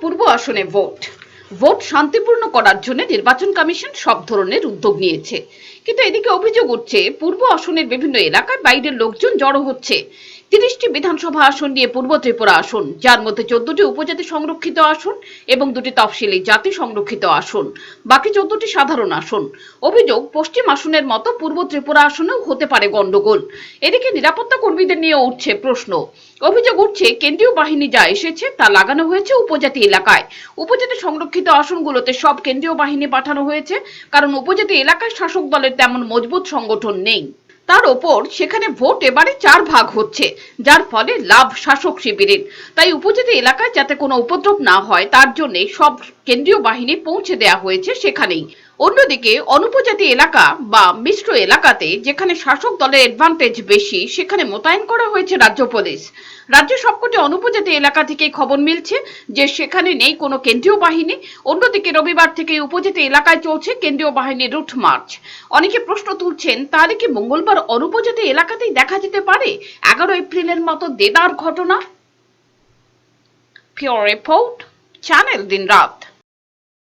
পূর্ব আসনে vote. Vote শান্তিপূর্ণ করার জন্য নির্বাচন কমিশন সব ধরনের উদ্যোগ নিয়েছে। কিন্তু এদিকে অভিযোগ উঠছে, পূর্ব আসনের বিভিন্ন এলাকায় বাইরের লোকজন জড়ো হচ্ছে। তিরিশটি বিধানসভা আসন নিয়ে পূর্ব ত্রিপুরা আসন, যার মধ্যে চোদ্দটি উপজাতি সংরক্ষিত আসন এবং দুটি তফসিলি জাতি সংরক্ষিত আসন, বাকি চোদ্দটি সাধারণ আসন। অভিযোগ পশ্চিম আসনের মতো পূর্ব ত্রিপুরা আসনেও হতে পারে গন্ডগোল। এদিকে নিরাপত্তা কর্মীদের নিয়ে উঠছে প্রশ্ন। অভিযোগ উঠছে, কেন্দ্রীয় বাহিনী যা এসেছে তা লাগানো হয়েছে উপজাতি এলাকায়। উপজাতি সংরক্ষিত আসনগুলোতে সব কেন্দ্রীয় বাহিনী পাঠানো হয়েছে, কারণ উপজাতি এলাকায় শাসক দলের তেমন মজবুত সংগঠন নেই। তার ওপর সেখানে ভোট এবারে চার ভাগ হচ্ছে, যার ফলে লাভ শাসক শিবিরের। তাই উপজাতি এলাকায় যাতে কোনো উপদ্রব না হয়, তার জন্য সব কেন্দ্রীয় বাহিনী পৌঁছে দেয়া হয়েছে সেখানেই। অন্যদিকে অনুপজাতি এলাকা বা মিশ্র এলাকাতে যেখানে শাসক দলের অ্যাডভান্টেজ বেশি, সেখানে মোতায়েন করা হয়েছে রাজ্য পুলিশ। রাজ্য সবকটি অনুপজাতি এলাকা থেকে খবর মিলছে যে সেখানে নেই কোনো কেন্দ্রীয় বাহিনী। অন্যদিকে রবিবার থেকে উপজাতি এলাকায় চলছে কেন্দ্রীয় বাহিনীর রুট মার্চ। অনেকে প্রশ্ন তুলছেন, তাহলে কি মঙ্গলবার অনুপজাতি এলাকাতেই দেখা যেতে পারে? এগারো এপ্রিলের মতো দেদার ঘটনা। রিপোর্ট চ্যানেল দিন রাত